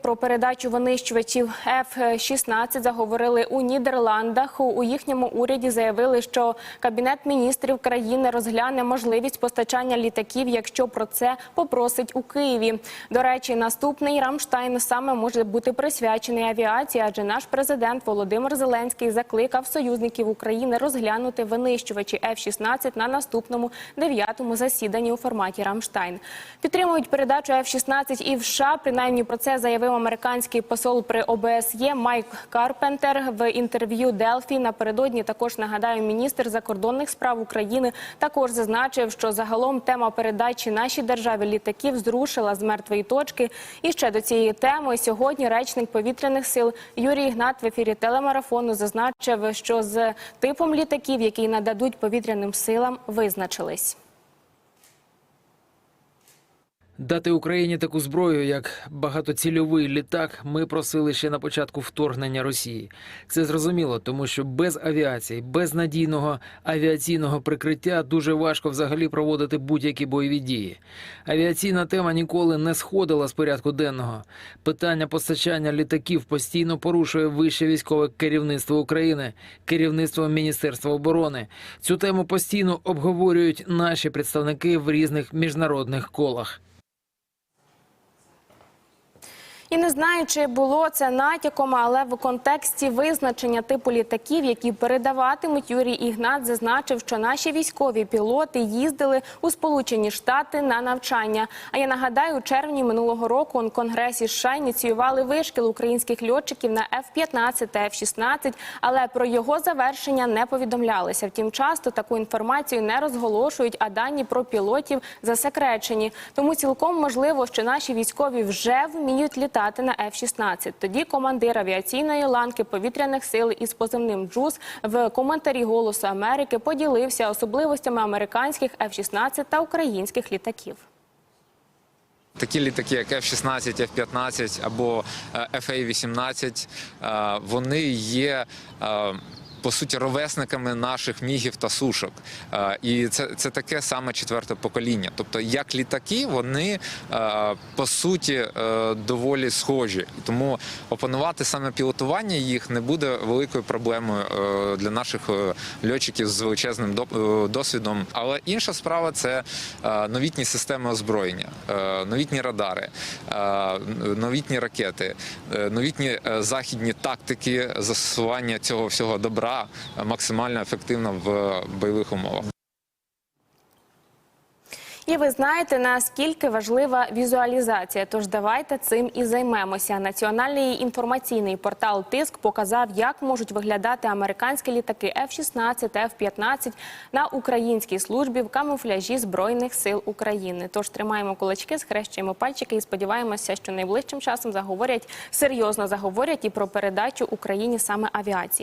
Про передачу винищувачів F-16 заговорили у Нідерландах. У їхньому уряді заявили, що кабінет міністрів країни розгляне можливість постачання літаків, якщо про це попросить у Києві. До речі, наступний Рамштайн саме може бути присвячений авіації, адже наш президент Володимир Зеленський закликав союзників України розглянути винищувачі F-16 на наступному дев'ятому засіданні у форматі Рамштайн. Підтримують передачу F-16 і в США. Принаймні про це заявив американський посол при ОБСЄ Майк Карпентер в інтерв'ю Делфі. Напередодні також нагадаю, міністр закордонних справ України також зазначив, що загалом тема передачі нашій державі літаків зрушила з мертвої точки. І ще до цієї теми сьогодні речник повітряних сил Юрій Ігнат в ефірі телемарафону зазначив, що з типом літаків, які нададуть повітряним силам, визначились. Дати Україні таку зброю, як багатоцільовий літак, ми просили ще на початку вторгнення Росії. Це зрозуміло, тому що без авіації, без надійного авіаційного прикриття дуже важко взагалі проводити будь-які бойові дії. Авіаційна тема ніколи не сходила з порядку денного. Питання постачання літаків постійно порушує вище військове керівництво України, керівництво Міністерства оборони. Цю тему постійно обговорюють наші представники в різних міжнародних колах. І не знаю, чи було це натяком, але в контексті визначення типу літаків, які передаватимуть Юрій Ігнат, зазначив, що наші військові пілоти їздили у Сполучені Штати на навчання. А я нагадаю, у червні минулого року у Конгресі США ініціювали вишкіл українських льотчиків на F-15 та F-16, але про його завершення не повідомлялися. Втім, часто таку інформацію не розголошують, а дані про пілотів засекречені. Тому цілком можливо, що наші військові вже вміють літати на F-16. Тоді командир авіаційної ланки повітряних сил із позивним Джуз в коментарі Голосу Америки поділився особливостями американських F-16 та українських літаків. Такі літаки, як F-16, F-15 або е, FA-18, е, вони є. По суті, ровесниками наших мігів та сушок, і це, це таке саме четверте покоління. Тобто, як літаки, вони е, по суті е, доволі схожі. Тому опанувати саме пілотування їх не буде великою проблемою е, для наших льотчиків з величезним досвідом. Але інша справа це новітні системи озброєння, новітні радари, новітні ракети, новітні західні тактики застосування цього всього добра е, максимально ефективно в бойових умовах. І ви знаєте, наскільки важлива візуалізація. Тож давайте цим і займемося. Національний інформаційний портал Тиск показав, як можуть виглядати американські літаки F-16 та F-15 на українській службі в камуфляжі збройних сил України. Тож тримаємо кулачки, схрещуємо пальчики і сподіваємося, що найближчим часом заговорять серйозно заговорять і про передачу Україні саме авіації.